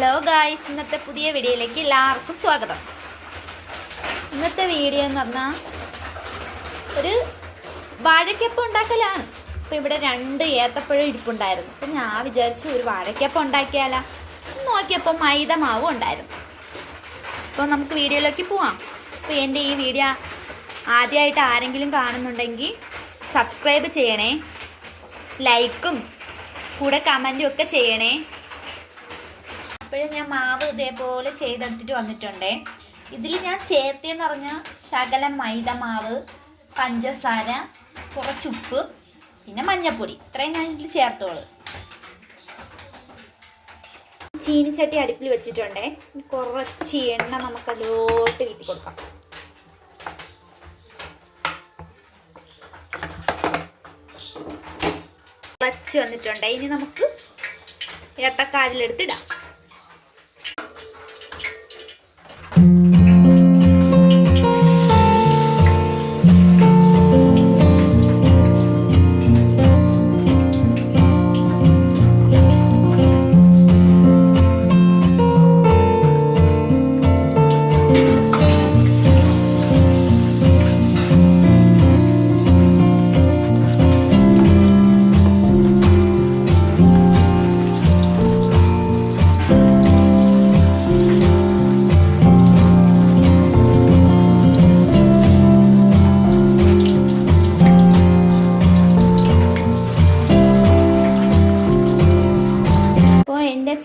Hello guys ഇന്നത്തെ പുതിയ വീഡിയോയിലേക്ക് എല്ലാവർക്കും സ്വാഗതം. ഇന്നത്തെ വീഡിയോ എന്ന് പറഞ്ഞാൽ ഒരു വാഴക്കപ്പം ഉണ്ടാക്കലാണ്. അപ്പം ഇവിടെ രണ്ട് ഏത്തപ്പഴം ഇരിപ്പുണ്ടായിരുന്നു. അപ്പം ഞാൻ വിചാരിച്ചു ഒരു വാഴക്കപ്പം ഉണ്ടാക്കിയാലോ. നോക്കിയപ്പോൾ മൈദ മാവും ഉണ്ടായിരുന്നു. അപ്പോൾ നമുക്ക് വീഡിയോയിലേക്ക് പോവാം. അപ്പോൾ എന്റെ ഈ വീഡിയോ ആദ്യമായിട്ട് ആരെങ്കിലും കാണുന്നുണ്ടെങ്കിൽ സബ്സ്ക്രൈബ് ചെയ്യണേ. ലൈക്കും കൂടെ കമന്റും ഒക്കെ ചെയ്യണേ. അപ്പോഴും ഞാൻ മാവ് ഇതേപോലെ ചെയ്തെടുത്തിട്ട് വന്നിട്ടുണ്ടേ. ഇതിൽ ഞാൻ ചേർത്തിയെന്ന് പറഞ്ഞാൽ ശകലം മൈദ മാവ് പഞ്ചസാര കുറച്ചുപ്പ് പിന്നെ മഞ്ഞൾപ്പൊടി ഇത്രയും ഞാൻ ഇതിൽ ചേർത്തോളൂ. ചീനിച്ചട്ടി അടുപ്പിൽ വെച്ചിട്ടുണ്ടേ. കുറച്ച് എണ്ണ നമുക്ക് അതിലോട്ട് വീട്ടി കൊടുക്കാം. കുറച്ച് വന്നിട്ടുണ്ട്. ഇനി നമുക്ക് ഏത്തക്കാരിലെടുത്തിടാം അപ്പോൾ എന്റെ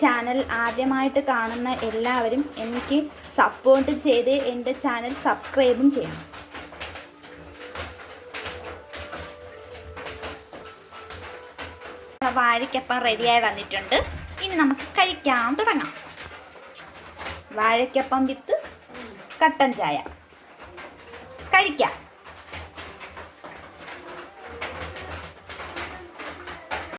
ചാനൽ ആദ്യമായിട്ട് കാണുന്ന എല്ലാവരും എനിക്ക് സപ്പോർട്ട് ചെയ്ത് എന്റെ ചാനൽ സബ്സ്ക്രൈബും ചെയ്യണം. വാഴയ്ക്കപ്പം റെഡിയായി വന്നിട്ടുണ്ട്. ഇനി നമുക്ക് കഴിക്കാൻ തുടങ്ങാം. വാഴയ്ക്കപ്പം വിത്ത് കട്ടൻ ചായ. കഴിക്കാം.